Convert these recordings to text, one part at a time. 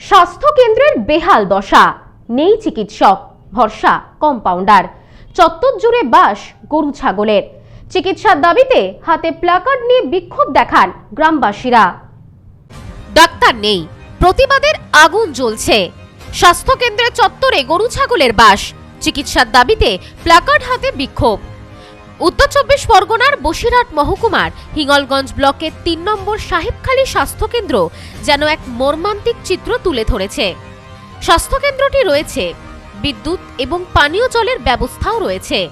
স্বাস্থ্য কেন্দ্রের বেহাল দশা। নেই চিকিৎসক, ভরসা কম্পাউন্ডার চত্বর জুড়ে বাস, গরু ছাগলের। চিকিৎসার দাবিতে হাতে প্ল্যাকার্ড নিয়ে বিক্ষোভ দেখান গ্রামবাসীরা। ডাক্তার নেই, প্রতিবাদের আগুন জ্বলছে। স্বাস্থ্য কেন্দ্রের চত্বরে গরু ছাগলের বাস। চিকিৎসার দাবিতে প্ল্যাকার্ড হাতে বিক্ষোভ। উত্তর চব্বিশ পরগনার বসিরহাট মহকুমার হিঙ্গলগঞ্জ ব্লকের তিন নম্বর সাহেবখালী স্বাস্থ্যকেন্দ্র যেন এক মর্মান্তিক চিত্র তুলে ধরেছে। স্বাস্থ্যকেন্দ্রটি রয়েছে, বিদ্যুৎ এবং পানীয় জলের ব্যবস্থাও রয়েছে।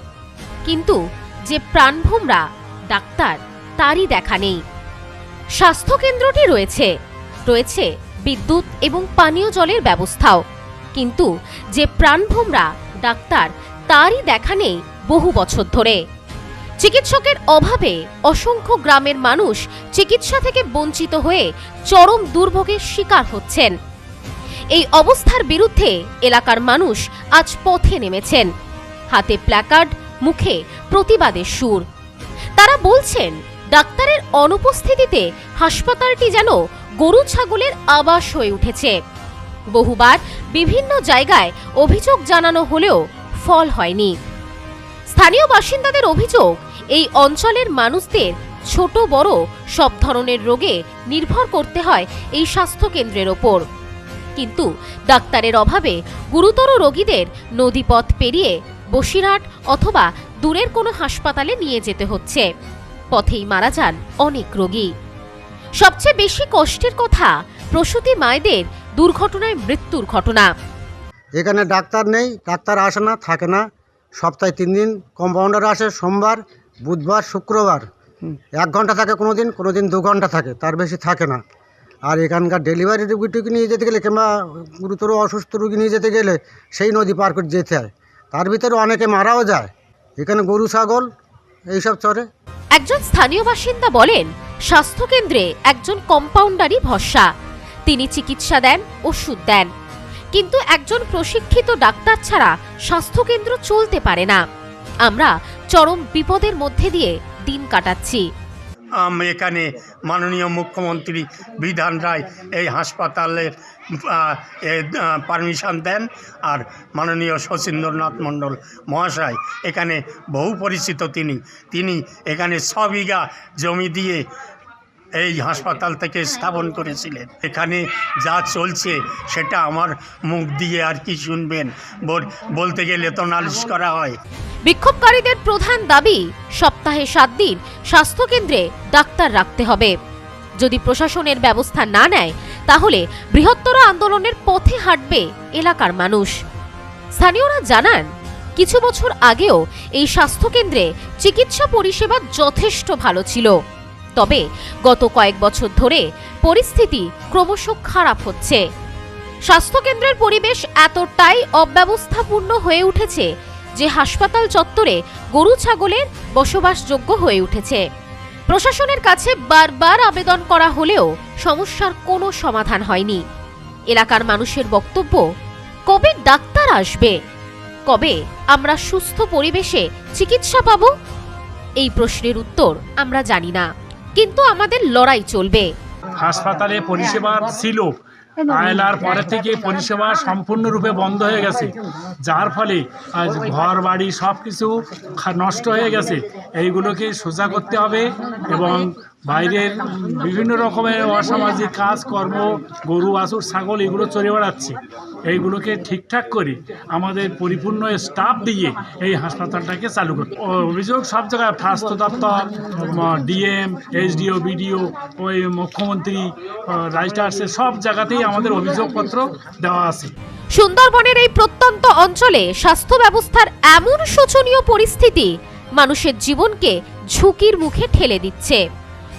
কিন্তু যে প্রাণভোমরা, ডাক্তার, তারই দেখা নেই। স্বাস্থ্যকেন্দ্রটি রয়েছে রয়েছে বিদ্যুৎ এবং পানীয় জলের ব্যবস্থাও। কিন্তু যে প্রাণভোমরা, ডাক্তার, তারই দেখা নেই বহু বছর ধরে। চিকিৎসকের অভাবে অসংখ্য গ্রামের মানুষ চিকিৎসা থেকে বঞ্চিত হয়ে চরম দুর্ভোগের শিকার হচ্ছেন। এই অবস্থার বিরুদ্ধে এলাকার মানুষ আজ পথে নেমেছেন। হাতে প্ল্যাকার্ড, মুখে প্রতিবাদের সুর। তারা বলছেন, ডাক্তারের অনুপস্থিতিতে হাসপাতালটি যেন গরু ছাগলের আবাস হয়ে উঠেছে। বহুবার বিভিন্ন জায়গায় অভিযোগ জানানো হলেও ফল হয়নি। স্থানীয় বাসিন্দাদের অভিযোগ এই অঞ্চলের মানুষদের ছোট বড় সব ধরনের রোগে নির্ভর করতে হয় এই স্বাস্থ্যকেন্দ্রের ওপর। কিন্তু ডাক্তারের অভাবে গুরুতর রোগীদের নদীপথ পেরিয়ে বসিরহাট অথবা দূরের কোনো হাসপাতালে নিয়ে যেতে হচ্ছে। পথেই মারা যান অনেক রোগী। সবচেয়ে বেশি কষ্টের কথা প্রসূতি মায়েদের দুর্ঘটনায় মৃত্যুর ঘটনা। এখানে ডাক্তার নেই, ডাক্তার আসে না, থাকে না। সপ্তাহে তিন দিন কম্পাউন্ডার আসে, সোমবার বুধবার শুক্রবার। এক ঘণ্টা থাকে কোনো দিন কোনো দিন দু ঘণ্টা থাকে তার বেশি থাকে না। আর এখানকার ডেলিভারি রুগীটুকি নিয়ে যেতে গেলে কিংবা গুরুতর অসুস্থ রুগী নিয়ে যেতে গেলে সেই নদী পার করে যেতে হয়। তার ভিতরে অনেকে মারাও যায়। এখানে গরু ছাগল এইসব চরে। একজন স্থানীয় বাসিন্দা বলেন স্বাস্থ্যকেন্দ্রে একজন কম্পাউন্ডারই ভরসা। তিনি চিকিৎসা দেন ওষুধ দেন। কিন্তু একজন প্রশিক্ষিত ডাক্তার ছাড়া স্বাস্থ্যকেন্দ্র চলতে পারে না। আমরা চরম বিপদের মধ্যে দিয়ে দিন কাটাচ্ছি। এখানে মাননীয় মুখ্যমন্ত্রী বিধান রায় এই হাসপাতালের পারমিশন দেন আর মাননীয় শচীন্দ্রনাথ মণ্ডল মহাশয় এখানে বহু পরিচিত তিনি। তিনি এখানে ছ বিঘা জমি দিয়ে এই হাসপাতাল থেকে স্থাপন করেছিলেন। এখানে যা চলছে, সেটা আমার মুখ দিয়ে আর কি শুনবেন। বলতে গেলে তো নালিশ করা হয়। বিক্ষোভকারীদের প্রধান দাবি, সপ্তাহে সাত দিন স্বাস্থ্যকেন্দ্রে ডাক্তার রাখতে হবে। যদি প্রশাসনের ব্যবস্থা না নেয়, তাহলে বৃহত্তর আন্দোলনের পথে হাঁটবে এলাকার মানুষ। স্থানীয়রা জানান, কিছু বছর আগেও এই স্বাস্থ্যকেন্দ্রে চিকিৎসা পরিষেবা যথেষ্ট ভালো ছিল। তবে গত কয়েক বছর ধরে পরিস্থিতি ক্রমশ খারাপ হচ্ছে। স্বাস্থ্যকেন্দ্রের পরিবেশ এতটাই অব্যবস্থাপূর্ণ হয়ে উঠেছে যে হাসপাতাল চত্বরে গরু ছাগলের বসবাসযোগ্য হয়ে উঠেছে। প্রশাসনের কাছে বারবার আবেদন করা হলেও সমস্যার কোনো সমাধান হয়নি। এলাকার মানুষের বক্তব্য, কবে ডাক্তার আসবে? কবে আমরা সুস্থ পরিবেশে চিকিৎসা পাব? এই প্রশ্নের উত্তর আমরা জানি না। কিন্তু আমাদের লড়াই চলবে। হাসপাতালে পরিষেবা ছিল। আয়লার পরে থেকে পরিষেবা সম্পূর্ণরূপে বন্ধ হয়ে গেছে। যার ফলে আজ ঘর বাড়ি সব কিছু নষ্ট হয়ে গেছে। এইগুলোকে সোজা করতে হবে এবং বাইরের বিভিন্ন রকমের অসামাজিক কাজ, কর্ম, গরু, বাছুর, ছাগল, এগুলো চলে বেড়াচ্ছে। এইগুলোকে ঠিকঠাক করে আমাদের পরিপূর্ণ স্টাফ দিয়ে এই হাসপাতালটাকে চালু করতে অভিযোগ সব জায়গায়, স্বাস্থ্য দপ্তর ডিএম, এইচডিও, বিডিও, ওই মুখ্যমন্ত্রী রাইটার্সের সব জায়গাতেই আমাদের অভিযোগপত্র দেওয়া আছে। সুন্দরবনের এই প্রত্যন্ত অঞ্চলে স্বাস্থ্য ব্যবস্থার এমন শোচনীয় পরিস্থিতি মানুষের জীবনকে ঝুঁকির মুখে ঠেলে দিচ্ছে।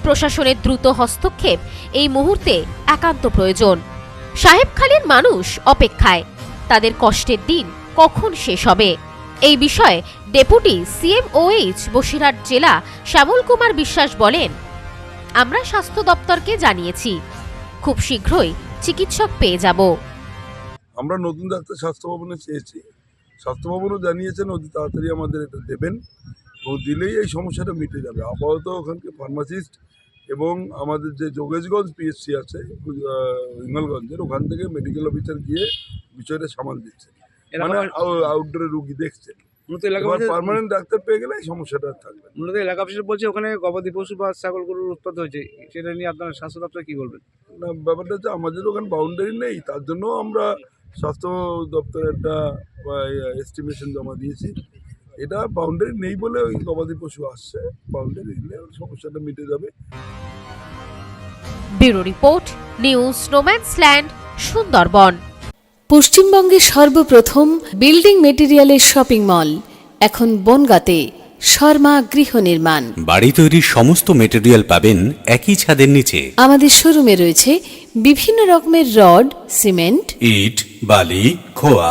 প্রশাসনের দ্রুত হস্তক্ষেপ, এই মুহূর্তে একান্ত প্রয়োজন। সাহেবখালীর মানুষ অপেক্ষায়। তাদের কষ্টের দিন কখন শেষ হবে? এই বিষয়ে ডেপুটি সিএমওএইচ বসিরহাট জেলা শ্যামল কুমার বিশ্বাস বলেন, আমরা স্বাস্থ্য দপ্তরকে জানিয়েছি, খুব শীঘ্রই চিকিৎসক পেয়ে যাব। আমরা নতুন ডাক্তার স্বাস্থ্য ভবনে চেয়েছি। স্বাস্থ্য ভবনও জানিয়েছেন, অতি তাড়াতাড়ি আমাদের এটা দেবেন। এবং দিলেই এই সমস্যাটা মিটে যাবে। আপাতত ওখানকে ফার্মাসিস্ট এবং আমাদের যে যোগেশগঞ্জ পিএসসি আছে হিঙ্গলগঞ্জের ওখান থেকে মেডিকেল অফিসার গিয়ে বিষয়টা সামাল দিচ্ছে। মানে আউটডোরে রুগী দেখছে। মূলত পার্মানেন্ট ডাক্তার পেয়ে গেলে সমস্যাটা থাকবে। মূলত এলাকা অফিসার বলছে ওখানে গবাদি পশু বা ছাগল গরুর উৎপাদ হয়েছে। সেটা নিয়ে আপনার স্বাস্থ্য দপ্তর কি বলবেন? না ব্যাপারটা হচ্ছে আমাদের ওখানে বাউন্ডারি নেই। তার জন্য আমরা স্বাস্থ্য দপ্তরে একটা এস্টিমেশন জমা দিয়েছি। এটা বাউন্ডারি নেই বলে ওই গবাদি পশু আসছে। বাউন্ডারি দিলে সমস্যাটা মিটে যাবে। Bureau report news no man's land Sundarban. পশ্চিমবঙ্গের সর্বপ্রথম বিল্ডিং মেটেরিয়ালের শপিং মল এখন বনগাঁতে শর্মা গৃহ নির্মাণ। বাড়ি তৈরির সমস্ত মেটেরিয়াল পাবেন একই ছাদের নিচে। আমাদের শোরুমে রয়েছে বিভিন্ন রকমের রড সিমেন্ট ইট বালি খোয়া